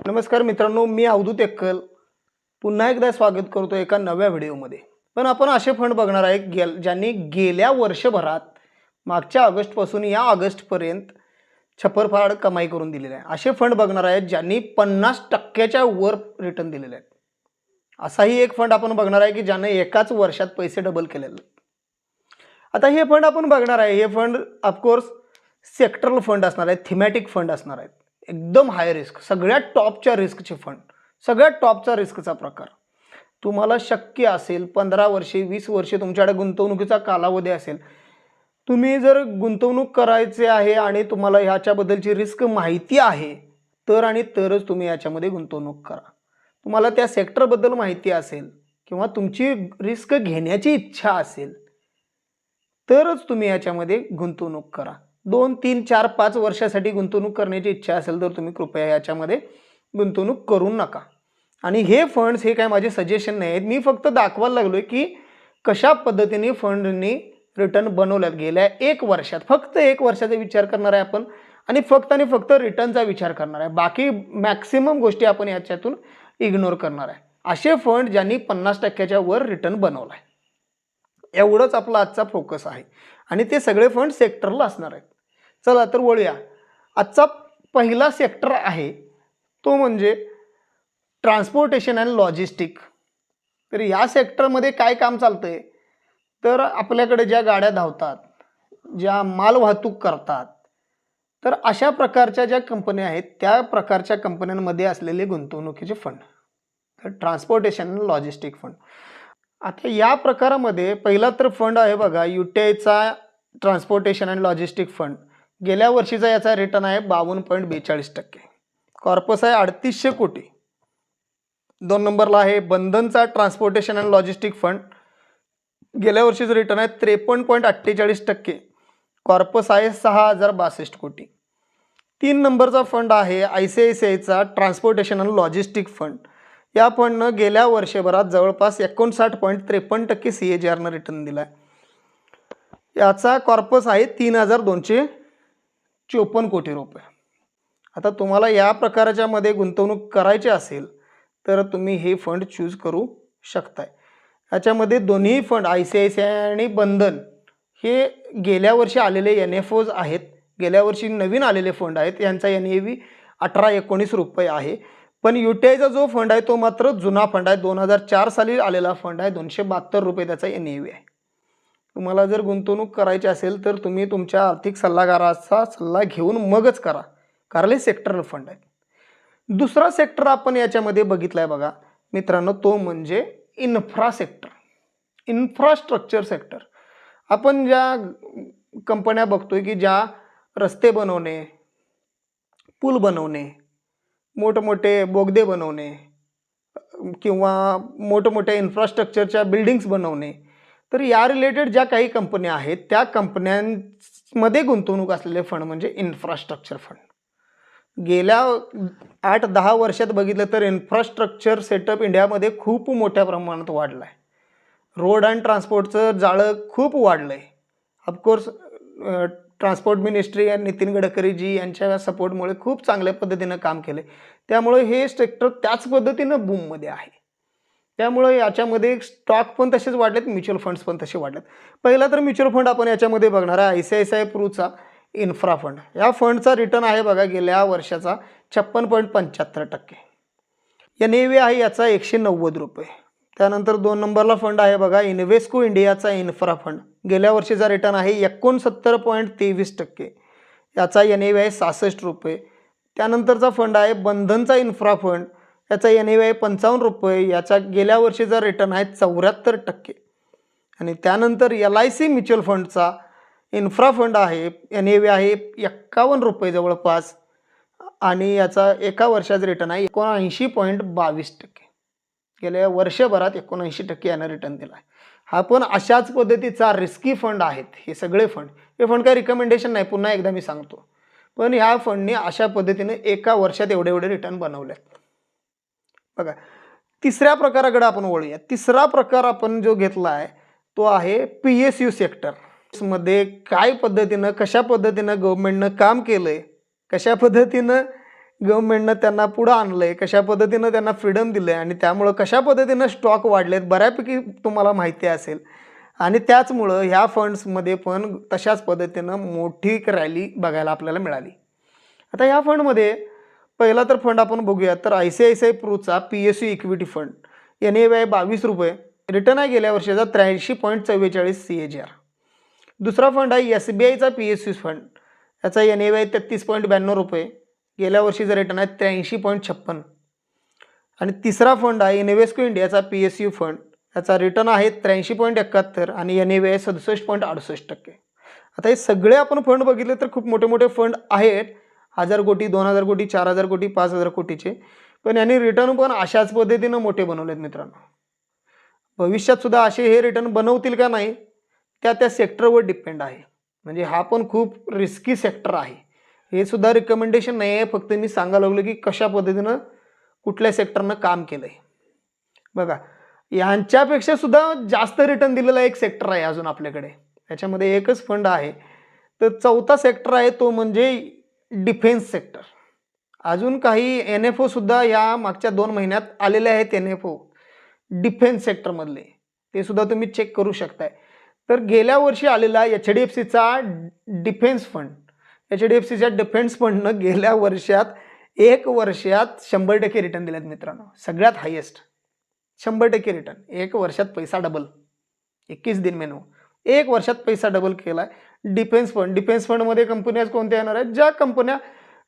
नमस्कार मित्रांनो मी अवधूत एक्कल पुन्हा एकदा स्वागत करतो एका नव्या व्हिडिओमध्ये. पण आपण असे फंड बघणार आहे गेल ज्यांनी गेल्या वर्षभरात मागच्या ऑगस्टपासून या ऑगस्टपर्यंत छप्परफाड कमाई करून दिलेले आहे. असे फंड बघणार आहेत ज्यांनी पन्नास टक्क्याच्या वर रिटर्न दिलेले आहेत. असाही एक फंड आपण बघणार आहे की ज्यानं एकाच वर्षात पैसे डबल केलेले आता हे फंड आपण बघणार आहे हे फंड ऑफकोर्स सेक्टरल फंड असणार आहेत थिमॅटिक फंड असणार आहेत. एकदम हाय रिस्क सगळ्यात टॉपच्या रिस्कचे फंड सगळ्यात टॉपचा रिस्कचा प्रकार. तुम्हाला शक्य असेल पंधरा वर्षे वीस वर्षे तुमच्याकडे गुंतवणुकीचा कालावधी असेल. तुम्ही जर गुंतवणूक करायचे आहे आणि तुम्हाला ह्याच्याबद्दलची रिस्क माहिती आहे तर आणि तरच तुम्ही याच्यामध्ये गुंतवणूक करा. तुम्हाला त्या सेक्टरबद्दल माहिती असेल किंवा तुमची रिस्क घेण्याची इच्छा असेल तरच तुम्ही याच्यामध्ये गुंतवणूक करा. दोन तीन चार पाच वर्षासाठी गुंतवणूक करण्याची इच्छा असेल तर तुम्ही कृपया याच्यामध्ये गुंतवणूक करू नका. आणि हे फंड्स हे काय माझे सजेशन नाही आहेत. मी फक्त दाखवायला लागलो आहे की कशा पद्धतीने फंडनी रिटर्न बनवल्यात गेल्या एक वर्षात. फक्त एक वर्षाचा विचार करणार आहे आपण आणि फक्त आणि फक्त रिटर्नचा विचार करणार आहे. बाकी मॅक्सिमम गोष्टी आपण याच्यातून इग्नोर करणार आहे. असे फंड ज्यांनी पन्नास टक्क्याच्या वर रिटर्न बनवला आहे एवढंच आपला आजचा फोकस आहे. आणि ते सगळे फंड सेक्टरला असणार आहेत. चला तर वळूया. आजचा पहिला सेक्टर आहे तो म्हणजे ट्रान्सपोर्टेशन अँड लॉजिस्टिक. तर या सेक्टरमध्ये काय काम चालतं आहे तर आपल्याकडे ज्या गाड्या धावतात ज्या माल वाहतूक करतात तर अशा प्रकारच्या ज्या कंपन्या आहेत त्या प्रकारच्या कंपन्यांमध्ये असलेले गुंतवणुकीचे फंड. तर ट्रान्सपोर्टेशन अँड लॉजिस्टिक फंड. आता या प्रकारामध्ये पहिला तर फंड आहे बघा यू टी आयचा ट्रान्सपोर्टेशन अँड लॉजिस्टिक फंड गेल्या वर्षीचा याचा रिटर्न आहे बावन्न पॉईंट बेचाळीस टक्के. कॉर्पस आहे अडतीसशे कोटी. दोन नंबरला आहे बंधनचा ट्रान्सपोर्टेशन अँड लॉजिस्टिक फंड गेल्या वर्षीचं रिटर्न आहे त्रेपन्न पॉईंट अठ्ठेचाळीस टक्के. कॉर्पस आहे सहा हजार बासष्ट कोटी. तीन नंबरचा फंड आहे आय सी आय सी आयचा ट्रान्सपोर्टेशन अँड लॉजिस्टिक फंड या फंडनं गेल्या वर्षभरात जवळपास एकोणसाठ पॉईंट त्रेपन्न टक्के सी ए जी आरनं रिटर्न दिला आहे याचा कॉर्पस आहे तीन हजार दोनशे चोपन्न कोटी रुपये. आता तुम्हाला या प्रकाराच्यामध्ये गुंतवणूक करायची असेल तर तुम्ही हे फंड चूज करू शकताय. याच्यामध्ये दोन्ही fund I C I C I आणि बंधन हे गेल्या वर्षी आलेले एन एफ ओज आहेत. गेल्या वर्षी नवीन आलेले फंड आहेत. यांचा एन ए व्ही अठरा एकोणीस रुपये आहे. पण यू टी आयचा जो फंड आहे तो मात्र जुना फंड आहे. दोन हजार चार साली आलेला फंड आहे. दोनशे बहात्तर रुपये त्याचा एन ए व्ही आहे. तुम्हाला जर गुंतवणूक करायची असेल तर तुम्ही तुमच्या आर्थिक सल्लागाराचा सल्ला घेऊन मगच करा. कारण हे सेक्टरल फंड आहेत. दुसरा सेक्टर आपण याच्यामध्ये बघितला आहे बघा. मित्रांनो तो म्हणजे इन्फ्रा सेक्टर इन्फ्रास्ट्रक्चर सेक्टर आपण ज्या कंपन्या बघतोय की ज्या रस्ते बनवणे पूल बनवणे मोठमोठे बोगदे बनवणे किंवा मोठमोठ्या इन्फ्रास्ट्रक्चरच्या बिल्डिंग्स बनवणे. तर या रिलेटेड ज्या काही कंपन्या आहेत त्या कंपन्यांमध्ये गुंतवणूक असलेले फंड म्हणजे इन्फ्रास्ट्रक्चर फंड गेल्या आठ दहा वर्षात बघितलं तर इन्फ्रास्ट्रक्चर सेटअप इंडियामध्ये खूप मोठ्या प्रमाणात वाढलं आहे रोड अँड ट्रान्सपोर्टचं जाळं खूप वाढलं आहे ऑफकोर्स ट्रान्सपोर्ट मिनिस्ट्री आणि नितीन गडकरीजी यांच्या सपोर्टमुळे खूप चांगल्या पद्धतीनं काम केले त्यामुळे हे सेक्टर त्याच पद्धतीनं बूममध्ये आहे. त्यामुळे याच्यामध्ये स्टॉक पण तसेच वाढलेत म्युच्युअल फंड्स पण तसे वाढलेत. पहिला तर म्युच्युअल फंड आपण याच्यामध्ये बघणार आहे I C I C I प्रूचा infra fund या फंडचा रिटर्न आहे बघा गेल्या वर्षाचा छप्पन पॉईंट पंच्याहत्तर टक्के. एन ए व्ही आहे याचा एकशे नव्वद रुपये. त्यानंतर दोन नंबरला फंड आहे बघा इन्व्हेस्को इंडियाचा इन्फ्रा फंड. गेल्या वर्षीचा रिटर्न आहे एकोणसत्तर पॉईंट तेवीस टक्के. याचा एन ए व्ही आहे सहासष्ट रुपये. त्यानंतरचा फंड आहे बंधनचा इन्फ्रा फंड. याचा एन ए व्ही आहे पंचावन्न रुपये. याचा गेल्या वर्षीचा रिटर्न आहे चौऱ्याहत्तर टक्के. आणि त्यानंतर एल आय सी म्युच्युअल फंडचा इन्फ्रा फंड आहे एन ए व्ही आहे एक्कावन्न रुपये जवळपास. आणि याचा एका वर्षाचा रिटर्न आहे एकोणऐंशी पॉईंट बावीस टक्के. गेल्या वर्षभरात एकोणऐंशी टक्के यानं रिटर्न दिला आहे हा पण अशाच पद्धतीचा रिस्की फंड आहेत हे सगळे फंड हे फंड काय रिकमेंडेशन नाही पुन्हा एकदा मी सांगतो. पण ह्या फंडने अशा पद्धतीने एका वर्षात एवढे एवढे रिटर्न बनवलेत. बघा तिसऱ्या प्रकाराकडे आपण वळूया. तिसरा प्रकार आपण जो घेतला आहे तो आहे पी एस यू सेक्टरमध्ये काय पद्धतीनं कशा पद्धतीनं गव्हर्नमेंटनं काम केलं आहे कशा पद्धतीनं गव्हर्नमेंटनं त्यांना पुढं आणलं आहे कशा पद्धतीनं त्यांना फ्रीडम दिलं आहे आणि त्यामुळं कशा पद्धतीनं स्टॉक वाढलेत बऱ्यापैकी तुम्हाला माहिती असेल. आणि त्याचमुळं ह्या फंड्समध्ये पण तशाच पद्धतीनं मोठी एक रॅली बघायला आपल्याला मिळाली. आता ह्या फंडमध्ये पहिला तर फंड आपण बघूया तर I C I C I प्रूचा P S U equity fund N A Y बावीस रुपये रिटर्न आहे गेल्या वर्षाचा त्र्याऐंशी पॉईंट चव्वेचाळीस सी ए जी आर दुसरा फंड आहे एस बी आयचा पी एस यू फंड याचा एन ए वाय तेहतीस पॉईंट ब्याण्णव रुपये गेल्या वर्षीचा रिटर्न आहे त्र्याऐंशी पॉईंट छप्पन. आणि तिसरा फंड आहे इन्व्हेस्को इंडियाचा पी एस यू फंड. याचा रिटर्न आहे त्र्याऐंशी पॉईंट एकाहत्तर आणि एन ए वाय सदुसष्ट पॉईंट अडुसष्ट टक्के. आता हे सगळे आपण फंड बघितले तर खूप मोठे मोठे फंड आहेत. हजार कोटी दोन हजार कोटी चार हजार कोटी पाच हजार कोटीचे. पण यांनी रिटर्न पण अशाच पद्धतीनं मोठे बनवलेत मित्रांनो. भविष्यात सुद्धा असे हे रिटर्न बनवतील का नाही त्या त्या सेक्टरवर डिपेंड आहे. म्हणजे हा पण खूप रिस्की सेक्टर आहे. हे सुद्धा रिकमेंडेशन नाही आहे फक्त मी सांगायला लागलो की कशा पद्धतीनं कुठल्या सेक्टरनं काम केलं आहे बघा यांच्यापेक्षा सुद्धा जास्त रिटर्न दिलेला एक सेक्टर आहे अजून आपल्याकडे. याच्यामध्ये एकच फंड आहे. तर चौथा सेक्टर आहे तो म्हणजे डिफेन्स सेक्टर अजून काही एन एफ ओसुद्धा या मागच्या दोन महिन्यात आलेले आहेत एन एफ ओ डिफेन्स सेक्टरमधले ते सुद्धा तुम्ही चेक करू शकताय. तर गेल्या वर्षी आलेला एच डी एफ सीचा defence fund H D F सीच्या डिफेन्स फंडनं गेल्या वर्षात एक वर्षात शंभर टक्के रिटर्न दिलेत मित्रांनो. सगळ्यात हायेस्ट शंभर टक्के रिटर्न एक वर्षात पैसा डबल एकवीस दिन मेनू एक वर्षात पैसा डबल केला आहे डिफेन्स फंड डिफेन्स फंडमध्ये कंपन्या कोणत्या येणार आहेत? ज्या कंपन्या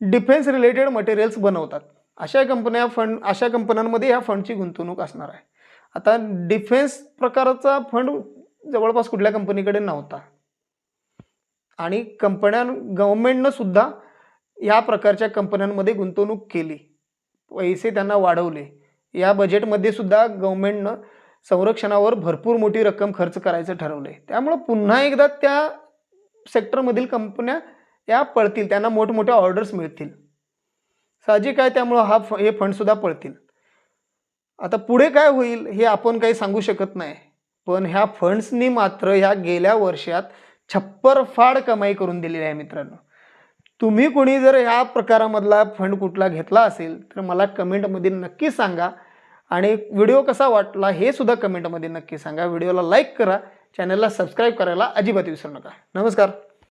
डिफेन्स रिलेटेड मटेरियल्स बनवतात. अशा कंपन्या फंड अशा कंपन्यांमध्ये ह्या फंडची गुंतवणूक असणार आहे. आता डिफेन्स प्रकारचा फंड जवळपास कुठल्या कंपनीकडे नव्हता. आणि कंपन्या गव्हर्मेंटनं सुद्धा या प्रकारच्या कंपन्यांमध्ये गुंतवणूक केली. पैसे त्यांना वाढवले. या बजेटमध्ये सुद्धा गव्हर्मेंटनं संरक्षणावर भरपूर मोठी रक्कम खर्च करायचं ठरवलं आहे त्यामुळं पुन्हा एकदा त्या सेक्टरमधील कंपन्या या पळतील. त्यांना मोठमोठ्या ऑर्डर्स मिळतील. साहजिक आहे त्यामुळं हा फ हे फंडसुद्धा पळतील. आता पुढे काय होईल हे आपण काही सांगू शकत नाही. पण ह्या फंड्सनी मात्र ह्या गेल्या वर्षात छप्परफाड कमाई करून दिलेली आहे मित्रांनो. तुम्ही कोणी जर ह्या प्रकारामधला फंड कुठला घेतला असेल तर मला कमेंटमध्ये नक्की सांगा. आणि व्हिडिओ कसा वाटला हे सुद्धा कमेंटमध्ये नक्की सांगा. व्हिडिओला लाईक करा. चॅनलला सबस्क्राईब करायला अजिबात विसरू नका. नमस्कार.